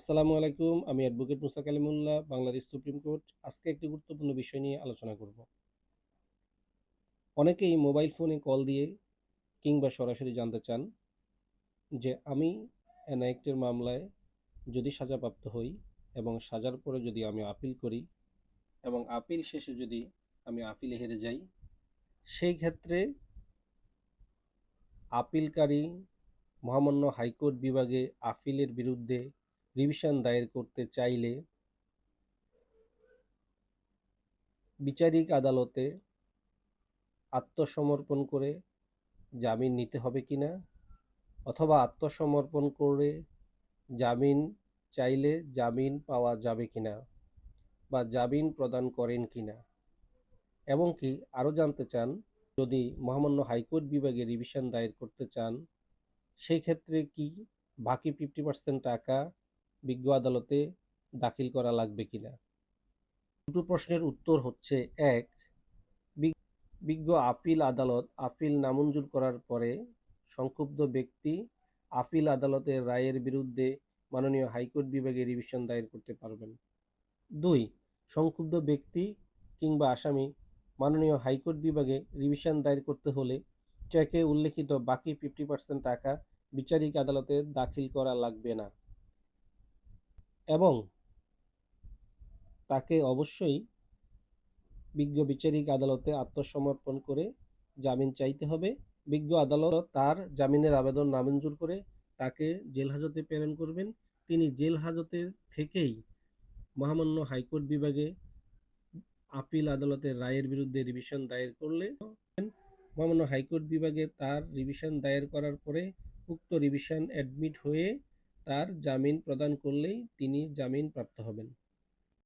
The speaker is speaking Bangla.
আসসালামু আলাইকুম। আমি advocate Musa Kalimullah Bangladesh supreme court. আজকে একটি গুরুত্বপূর্ণ বিষয় নিয়ে আলোচনা করব। অনেকেই মোবাইল ফোনে কল দিয়ে কিংবা সরাসরি জানতে চান যে, আমি এনআইক্টের মামলায় যদি সাজাপ্রাপ্ত হই এবং সাজার পরে যদি আমি আপিল করি এবং আপিল শেষে যদি আমি আপিলে হেরে যাই, সেই ক্ষেত্রে আপিলকারী মহামান্য হাইকোর্ট বিভাগে আপিলের বিরুদ্ধে রিভিশন দায়ের করতে চাইলে বিচারিক আদালতে আত্মসমর্পণ করে জামিন নিতে হবে কি না অথবা আত্মসমর্পণ করে জামিন চাইলে জামিন পাওয়া যাবে কি না বা জামিন প্রদান করেন কিনা? এবং কি আরও জানতে চান, যদি মহামান্য হাইকোর্ট বিভাগে রিভিশন দায়ের করতে চান, সেই ক্ষেত্রে কি বাকি ফিফটি পার্সেন্ট টাকা বিজ্ঞ আদালতে দাখিল করা লাগবে কিনা? দুটো প্রশ্নের উত্তর হচ্ছে, এক, বিজ্ঞ আপিল আদালত আপিল নামঞ্জুর করার পরে সংক্ষুব্ধ ব্যক্তি আপিল আদালতের রায়ের বিরুদ্ধে মাননীয় হাইকোর্ট বিভাগে রিভিশন দায়ের করতে পারবেন। দুই, সংক্ষুব্ধ ব্যক্তি কিংবা আসামি মাননীয় হাইকোর্ট বিভাগে রিভিশন দায়ের করতে হলে চেকে উল্লেখিত বাকি ফিফটি পার্সেন্ট টাকা বিচারিক আদালতে দাখিল করা লাগবে না। এবং তাকে অবশ্যই বিজ্ঞ বিচারিক আদালতে আত্মসমর্পণ করে জামিন চাইতে হবে। বিজ্ঞ আদালত তার জামিনের আবেদন নামঞ্জুর করে তাকে জেল হাজতে প্রেরণ করবেন। তিনি জেল হাজতে থেকেই মহামান্য হাইকোর্ট বিভাগে আপিল আদালতের রায়ের বিরুদ্ধে রিভিশন দায়ের করলে মহামান্য হাইকোর্ট বিভাগে তার রিভিশন দায়ের করার পরে উক্ত রিভিশন অ্যাডমিট হয়ে তার জামিন প্রদান করলেই তিনি জামিন প্রাপ্ত হবেন।